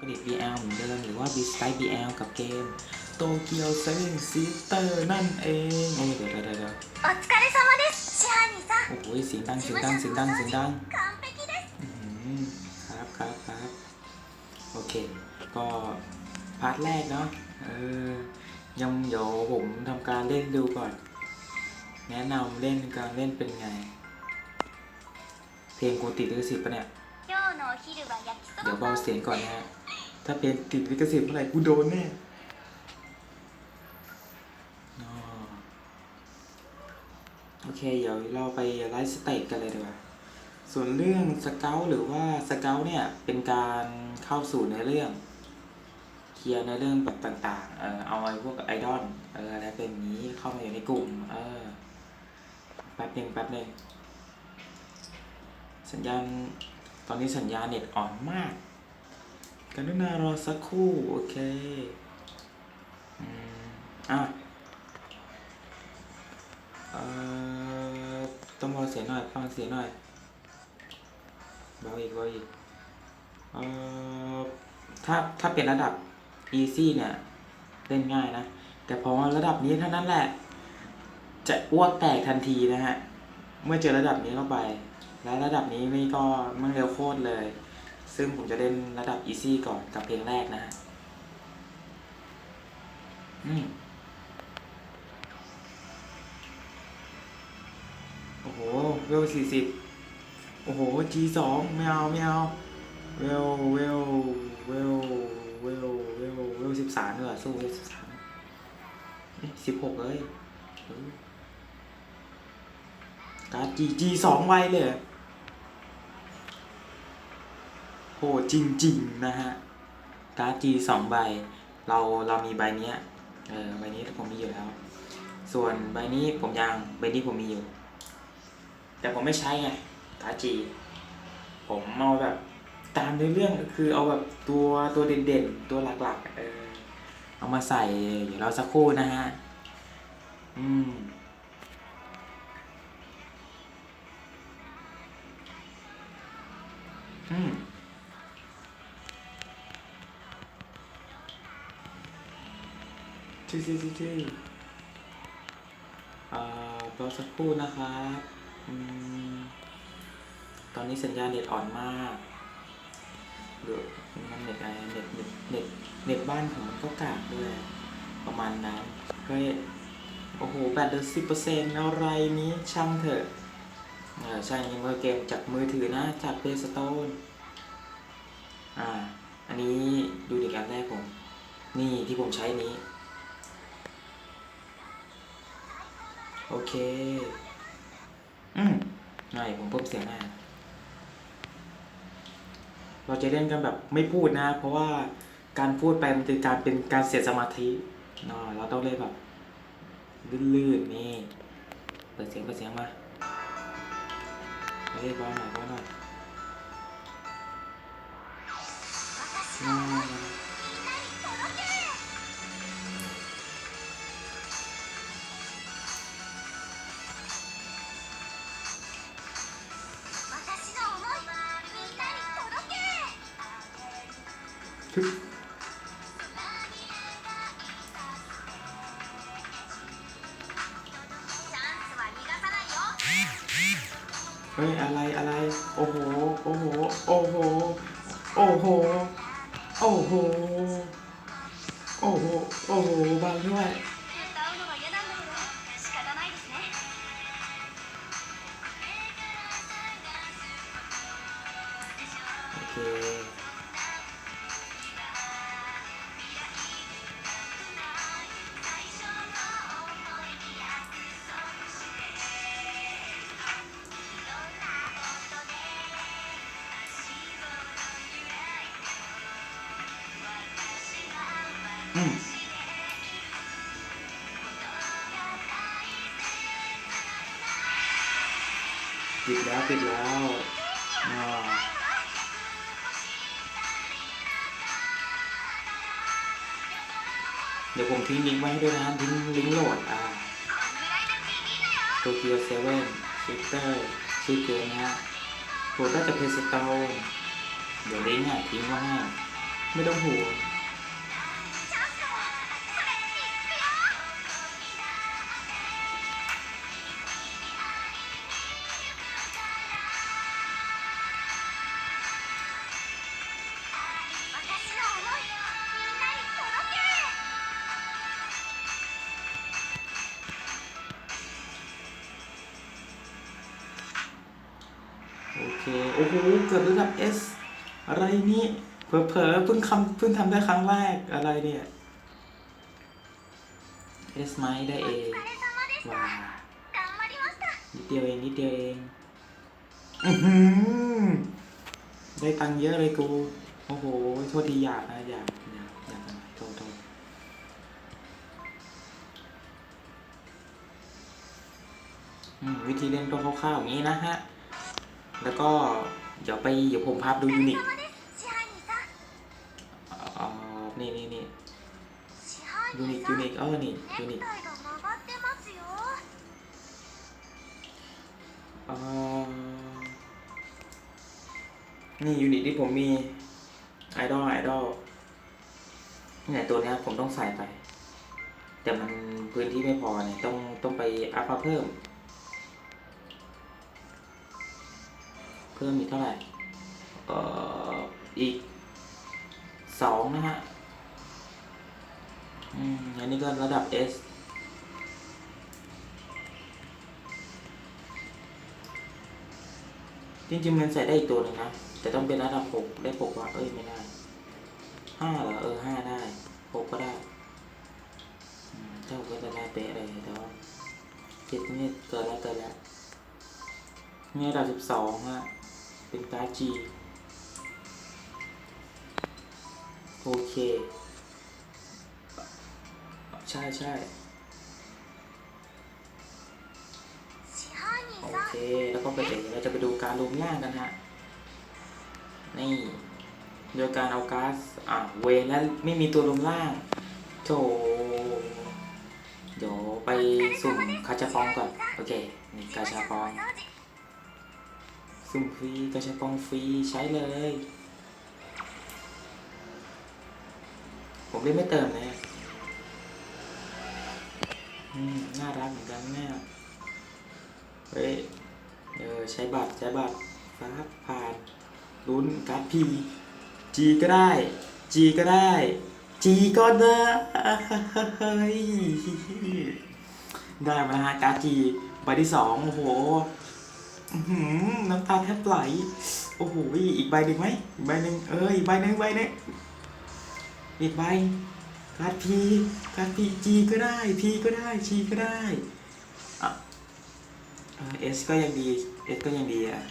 ผลิต BL เหมือนเดิมหรือว่า b s t y l e BL กับเกมโตเกียวเซนซิเตอร์นั่นเองโอ้ยเดี๋ยวเดี๋ยวเดี๋ยวเดี๋ยว お疲れ様です支配人さん โอ้โหเสียงดังเสียงดังเสียงดังเสียงดัง 完璧です อื้อหือครับครับครับโอเค ก็พาร์ทแรกเนาะเออยังเดี๋ยวผมทำการเล่นดูก่อน แนะนำเล่นการเล่นเป็นไง เพลงกูติดลิขสิทธิ์ปะเนี่ย 今日のお昼は焼きそ เดี๋ยว ば เบาเสียงก่อนนะฮะ ถ้าเป็นติดลิขสิทธิ์เมื่อไหร่กูโดนแน่โอเค เดี๋ยวเราไปไลฟ์สเตจกันเลยดีกว่า ส่วนเรื่องสเกลหรือว่าสเกลเนี่ย เป็นการเข้าสู่ในเรื่อง เคลียร์ในเรื่องแบบต่างๆ เออเอาไอ้พวกไอดอลเอออะไรเป็นนี้เข้ามาอยู่ในกลุ่ม เออ แป๊บหนึ่งแป๊บหนึ่งสัญญาณ ตอนนี้สัญญาณเน็ตอ่อนมาก กรุณารอสักครู่ โอเคอะเอ่อต้องเบาเสียงหน่อย ฟังเสียงหน่อยเบาอีกเบาอีกเอ่อถ้าถ้าเป็นระดับ easy เนี่ยเล่นง่ายนะ แต่พอระดับนี้เท่านั้นแหละ จะอ้วกแตกทันทีนะฮะ เมื่อเจอระดับนี้เข้าไป และระดับนี้นี่ก็มันเร็วโคตรเลย ซึ่งผมจะเล่นระดับ easy ก่อนกับเพลงแรกนะฮะอืมโอ้โหเวลสี่สิบโอ้โห G สองไม่เอาไม่เอาเวลเวลเวลเวลเวลเวลสิบสามดีกว่าสู้เวลสิบสามสิบหกเลยการ G G สองไวเลย โหจริง ๆ นะฮะการ์ด G สองใบ เราเรามีใบเนี้ยเออใบนี้ผมมีอยู่แล้ว ส่วนใบนี้ผมยังใบนี้ผมมีอยู่ แต่ผมไม่ใช้ไงการ์ด G ผมเอาแบบตามในเรื่องก็คือเอาแบบตัวตัวเด่นๆ ตัวหลักๆเออเอามาใส่เดี๋ยวเราสักครู่นะฮะ อืม ชื่อชื่อชื่ออ่ารอสักครู่นะครับตอนนี้สัญญาณเน็ตอ่อนมากเดี๋ยวมันเน็ตอะไรเน็ตเน็ตเน็ตเน็ตบ้านผมมันก็กากด้วย ประมาณนั้นก็โอ้โหแบตเหลือสิบเปอร์เซ็นต์อะไรนี้ช่างเถอะเออใช่ยังมือเกมจากมือถือนะ จากเพย์สโตนอ่า อันนี้ดูเด็กอันแรกผม นี่ที่ผมใช้นี้ โอเค อืมง่ายผมเพิ่มเสียงมาเราจะเล่นกันแบบไม่พูดนะ เพราะว่าการพูดไปมันคือการเป็นการเสียสมาธิเนาะเราต้องเล่นแบบลื่นๆนี่ เปิดเสียงเปิดเสียงมาเฮ้ยบอลหน่อยบอลหน่อย เฮ้ยอะไรอะไร โอ้โห โอ้โห โอ้โห โอ้โห โอ้โห โอ้โห โอ้โหบางด้วยโอเค ปิดแล้วปิดแล้วเดี๋ยวผมทิ้งลิงก์ไว้ให้ด้วยนะทิ้งลิงก์โหลดอ่าโตเกียวเซเว่นชิเตอร์ชื่อเกมนะฮะโหลดได้จากเพจสโตนเดี๋ยวลิงก์อะทิ้งไว้ให้ไม่ต้องห่วง โหเกิดระดับ S อะไรนี่เผลอๆเพิ่งคำเพิ่งทำได้ครั้งแรกอะไรเนี่ย S ไหมได้ A ว้านิดเดียวเองนิดเดียวเองอได้ตังค์เยอะเลยกู โอ้โห โทษทีอยากนะอยากอยากอยากโทษโทษวิธีเล่นก็วคร่าวๆอย่างนี้นะฮะ แล้วก็เดี๋ยวไปเดี๋ยวผมพาดูยูนิตออนี่นี่นี่ยูนิตยูนิตเออนี่ยูนิตนี่ยูนิตที่ผมมีไอดอลไอดอลนี่ไหนตัวนี้ผมต้องใส่ไป แต่มันพื้นที่ไม่พอเนี่ยต้องต้องไปอัพเพิ่ม พิ่มอีกเท่าไหร่เอ่ออีกสองนะฮะอืมอันนี้ก็ระดับ S จริงๆมันใส่ได้อีกตัวหนึ่งนะ แต่ต้องเป็นระดับหกได้หกว่า เอ้ย ไม่ได้ห้าเหรอ เออห้าได้หกก็ได้อืมเจ้าก็จะได้เป๊ะเลยแต่ว่าเจ็ดนี่เกินแล้วเกินแล้วนี่ระดับสิบสองฮะ เป็นการ์ด G โอเค ใช่ใช่โอเค แล้วก็ไปเดี๋ยวเราจะไปดูการลงย่างกันฮะ นี่ โดยการเอาก๊าซอะเวนและไม่มีตัวลงล่างโถเดี๋ยวไปสุ่มคาชาฟองก่อน โอเค นี่คาชาฟอง ซูมฟรีกระชับองฟรีใช้เลย ผมเล่นไม่เติมเลยน่ารักเหมือนกันแม่เฮ้ยเออใช้บัตร ใช้บัตรฟ้าผ่านลุ้นการ์ดพีจีก็ได้ จีก็ได้ จีก็ได้ได้มาฮะการ์ดจีใบที่สองโอ้โห น้ำตาแทบไหล โอ้โห อีกใบหนึ่งไหมอีกใบหนึ่งเอออีกใบหนึ่งใบนึงอีกใบกัรพีกัรพีจีก็ได้พีก็ได้ชีก็ได้เอสก็ยังดีเอสก็ยังดีอะ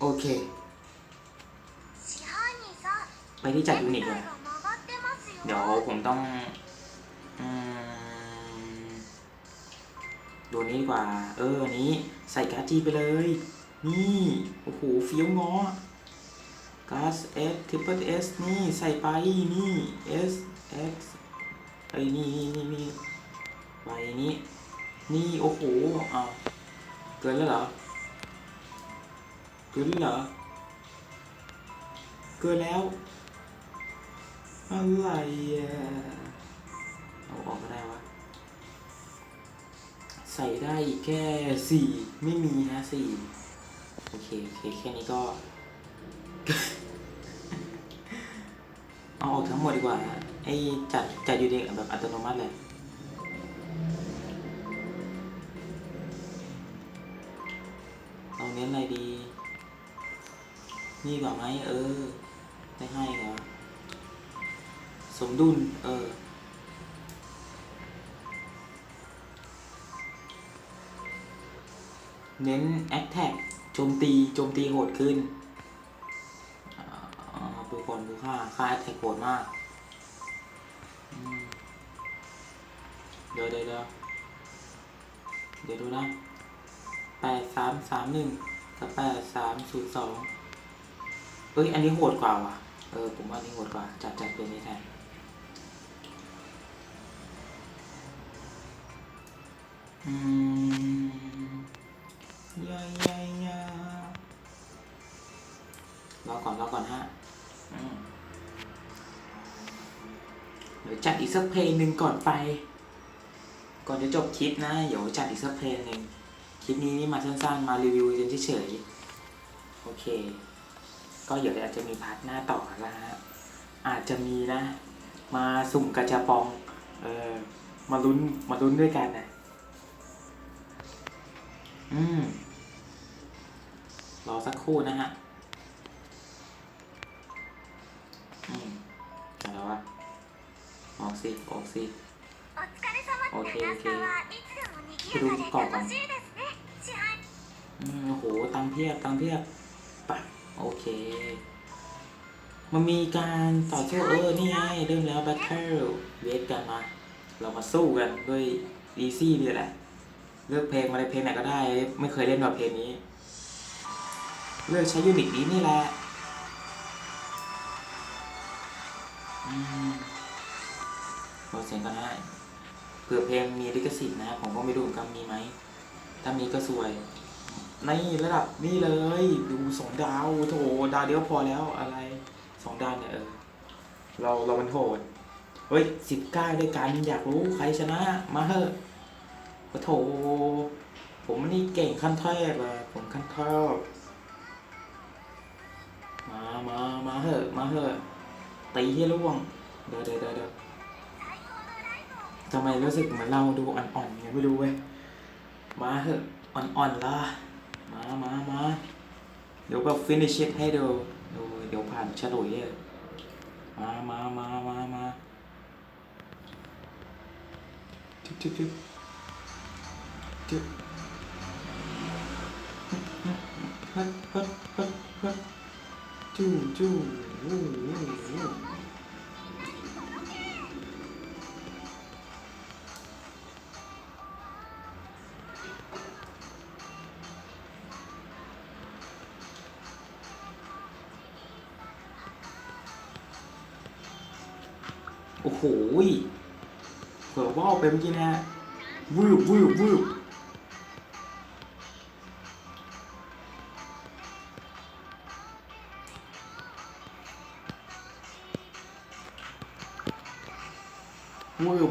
โอเค ไปที่จัดยูนิตเลยเดี๋ยวผมต้อง อืม ดูนี้ดีกว่า เอออันนี้ใส่การ์ดจีไปเลย นี่ โอ้โหเฟี้ยวงอการ์ดเอสทริปเปิลเอสนี่ใส่ไปนี่ S X ไอ้ยนี่นี่นี่นี่ใบนี้ นี่โอ้โหอ้าวเกินแล้วเหรอ เกินแล้วเหรอ เกินแล้วอะไรอะเอาออกก็ได้วะ ใส่ได้อีกแค่สี่ไม่มีนะสี่โอเค โอเค แค่นี้ก็ เอาออกทั้งหมดดีกว่าไอ้จัดจัดอยู่ในแบบอัตโนมัติเลยเอาเน้นอะไรดี นี่ก่อนไหมเออ ได้ให้เหรอสมดุล เออ เน้น Attack โจมตีโจมตีโหดขึ้นอ่าดูคนดูค่า ค่า Attack โหดมาก เดี๋ยวเดี๋ยวเดี๋ยวเดี๋ยวดูนะแปดสามสามหนึ่งกับแปดสามศูนย์สองเอ้ย อันนี้โหดกว่าว่ะ เออ ผมว่าอันนี้โหดกว่า จัดจัดเป็นนี้แทนอืม ยายายารอก่อนรอก่อนฮะเดี๋ยวจัดอีกสักเพลงหนึ่งก่อนไป ก่อนจะจบคลิปนะ เดี๋ยวจัดอีกสักเพลงหนึ่งคลิปนี้นี่มาสั้นๆ มารีวิวกันเฉยๆโอเค ก็เดี๋ยวอาจจะมีพาร์ทหน้าต่อละฮะอาจจะมีนะ มาสุ่มกระจาปอง เออมาลุ้นมาลุ้นด้วยกันนะอืม รอสักครู่นะฮะอืมอะไรวะออกสิออกสิโอเคโอเคดูกล่องก่อนอืมโหตังเพียบตังเพียบปะโอเค มันมีการต่อสู้เออ นี่ไงเริ่มแล้ว battle เวทกันมา เรามาสู้กันด้วยดีซี่นี่แหละ เลือกเพลงอะไรเพลงไหนก็ได้ ไม่เคยเล่นแบบเพลงนี้ เลือกใช้ยูนิตนี้นี่แหละอืมเปิดเสียงกันได้เผื่อเพลงมีลิขสิทธิ์นะผมก็ไม่รู้มือนกันมีไหม ถ้ามีก็สวย ในระดับนี่เลย ดูสองดาวโถดาวเดียวพอแล้วอะไรสองดาวเนี่ยเออเราเรามันโหดเฮ้ยสิบเก้าด้วยกันอยากรู้ใครชนะ มาเถอะโถผมนี่เก่งขั้นเทพอะผมขั้นเทพ มามามาเถอะมาเถอะตีให้ล่วงเดี๋ยวเดี๋ยวเดี๋ยวเดี๋ยวทำไมรู้สึกเหมือนเราดูอ่อนๆไงไม่รู้เว้ยมาเถอะอ่อนๆล่ะมามามาเดี๋ยวแบบ finish it ให้ดูดูเดี๋ยวผ่านฉลุยเลยมามามามามาจุ๊บจุ๊บจุ๊บจุ๊บฮึฮึฮึฮึ จู้จู้วู้วู้วู้โอ้โหเผื่อว่าวไปเมื่อกี้นะฮะวืบวืบวืบ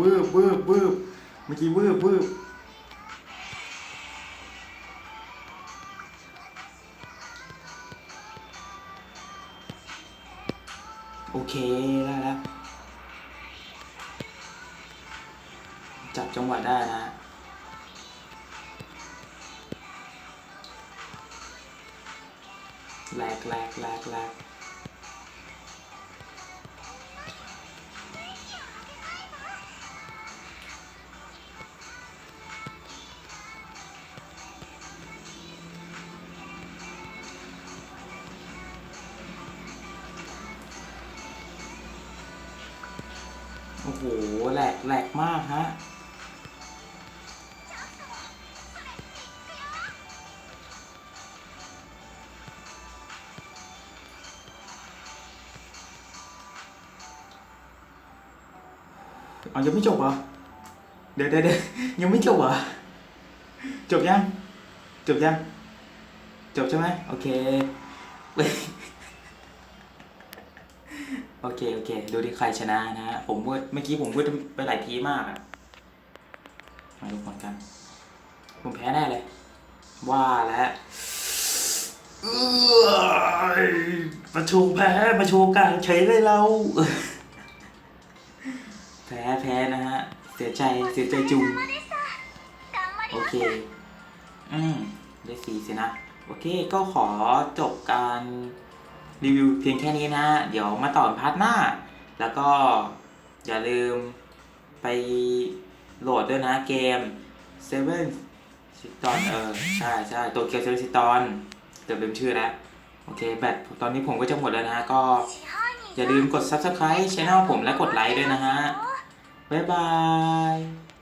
วืบวืบวืบวืบเมื่อกี้วืบวืบโอเค ได้แล้ว จับจังหวะได้นะแหลกแหลกแหลกแหลก โอ้โห แหลกแหลกมากฮะ เอายังไม่จบเหรอเดี๋ยวเดี๋ยวเดี๋ยวยังไม่จบเหรอ จบยัง จบยัง จบใช่ไหม โอเค โอเค โอเค ดูที่ใครชนะนะฮะ ผมว่าเมื่อกี้ผมว่าไปหลายทีมากอะมาดูผลกัน ผมแพ้แน่เลย ว่าแล้วประชูแพ้ประชูกลางเฉยเลยเรา แพ้แพ้นะฮะ เสียใจเสียใจจุงโอเค อืมได้สีสินะ โอเค ก็ขอจบการ รีวิวเพียงแค่นี้นะ เดี๋ยวมาต่อพาร์ทหน้า แล้วก็อย่าลืมไปโหลดด้วยนะเกมเซเว่นซิตอนเออใช่ใช่ตัวเกียวเซเว่นซิตอนเกือบลืมชื่อแล้วโอเคแบตตอนนี้ผมก็จะหมดแล้วนะก็อย่าลืมกด subscribe ช anel ผมและกดไลค์ด้วยนะฮะ บ๊ายบาย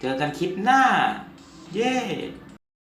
เจอกันคลิปหน้า เย้